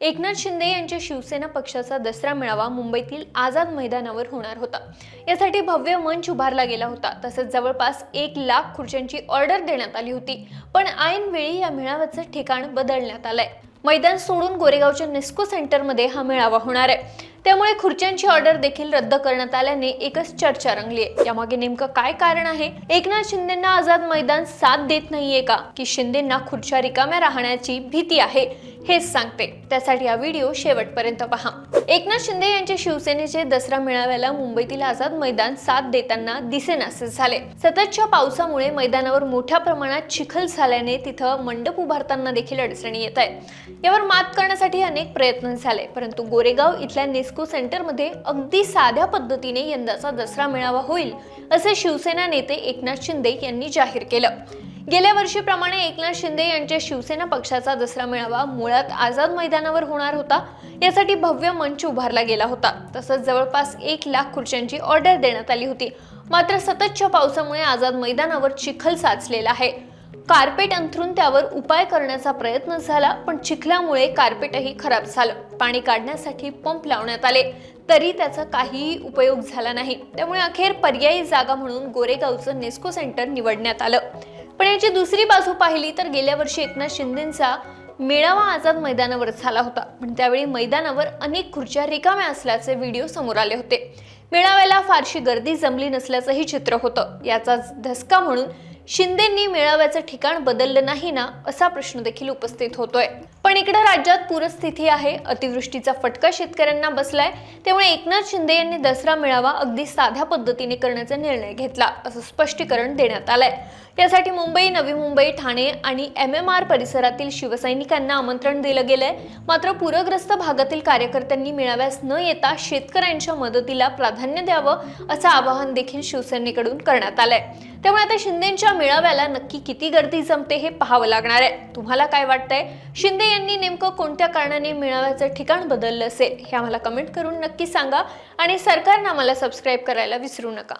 एकनाथ शिंदे यांच्या शिवसेना पक्षाचा दसरा मेळावा मुंबईतील आझाद मैदानावर होणार होता. यासाठी भव्य मंच उभारला गेला होता. तसेच जवळपास एक लाख खुर्च्यांची ऑर्डर देण्यात आली होती. पण ऐनवेळी या मेळाव्याचं ठिकाण बदलण्यात आलंय. मैदान सोडून गोरेगावच्या नेस्को सेंटरमध्ये हा मेळावा होणार आहे. त्यामुळे खुर्च्यांची ऑर्डर देखील रद्द करण्यात आल्याने एकच चर्चा रंगली आहे. यामागे नेमकं काय कारण आहे? एकनाथ शिंदेंना आझाद मैदान साथ देत नाहीये का? की शिंदेंना खुर्च्या रिकाम्या राहण्याची भीती आहे? हेच सांगते. त्यासाठी हा व्हिडिओ शेवटपर्यंत पहा. एकनाथ शिंदे यांच्या शिवसेनेचे दसरा मेळाव्याला मुंबईतील आझाद मैदान साथ देताना दिसेनासे झाले. सततच्या पावसामुळे मैदानावर मोठ्या प्रमाणात चिखल झाल्याने तिथं मंडप उभारताना देखील अडचणी येत आहे यावर मात करण्यासाठी अनेक प्रयत्न झाले परंतु गोरेगाव इथल्या नेस्को सेंटरमध्ये अगदी साध्या पद्धतीने यंदाचा दसरा मेळावा होईल असे शिवसेना नेते एकनाथ शिंदे यांनी जाहीर केलं. गेल्या वर्षीप्रमाणे एकनाथ शिंदे यांच्या शिवसेना पक्षाचा दसरा मेळावा मुळात आझाद मैदानावर होणार होता यासाठी भव्य मंच उभारला गेला होता. तसंच जवळपास एक लाख खुर्च्यांची ऑर्डर देण्यात आली होती. मात्र सततच्या पावसामुळे आझाद मैदानावर चिखल साचलेला आहे. कार्पेट अंथरून त्यावर उपाय करण्याचा प्रयत्न झाला पण चिखलामुळे कार्पेटही खराब झालं. पाणी काढण्यासाठी पंप लावण्यात आले तरी त्याचा काहीही उपयोग झाला नाही. त्यामुळे अखेर पर्यायी जागा म्हणून गोरेगावचं नेस्को सेंटर निवडण्यात आलं. पण याची दुसरी बाजू पाहिली तर गेल्या वर्षी एकनाथ शिंदेंचा मेळावा आझाद मैदानावर झाला होता. पण त्यावेळी मैदानावर अनेक खुर्च्या रिकाम्या असल्याचे व्हिडिओ समोर आले होते. मेळाव्याला फारशी गर्दी जमली नसल्याचंही चित्र होतं. याचाच धसका म्हणून शिंदेंनी मेळाव्याचं ठिकाण बदललं नाही ना असा प्रश्न देखील उपस्थित होतोय. पण इकडे राज्यात पूरस्थिती आहे अतिवृष्टीचा फटका शेतकऱ्यांना बसलाय त्यामुळे एकनाथ शिंदे यांनी दसरा मेळावा अगदी साध्या पद्धतीने करण्याचा निर्णय घेतला असं स्पष्टीकरण देण्यात आलंय. यासाठी मुंबई नवी मुंबई ठाणे आणि एम एम आर परिसरातील शिवसैनिकांना आमंत्रण दिलं गेलंय. मात्र पूरग्रस्त भागातील कार्यकर्त्यांनी मेळाव्यास न येता शेतकऱ्यांच्या मदतीला प्राधान्य द्यावं असं आवाहन देखील शिवसेनेकडून करण्यात आलंय. त्यामुळे आता शिंदेच्या मेळाव्याला नक्की किती गर्दी जमते हे पाहावं लागणार आहे. तुम्हाला काय वाटतंय? शिंदे यांनी नेमकं कोणत्या कारणाने मेळाव्याचं ठिकाण बदललं असेल? हे आम्हाला कमेंट करून नक्की सांगा आणि सरकारनं आम्हाला सबस्क्राईब करायला विसरू नका.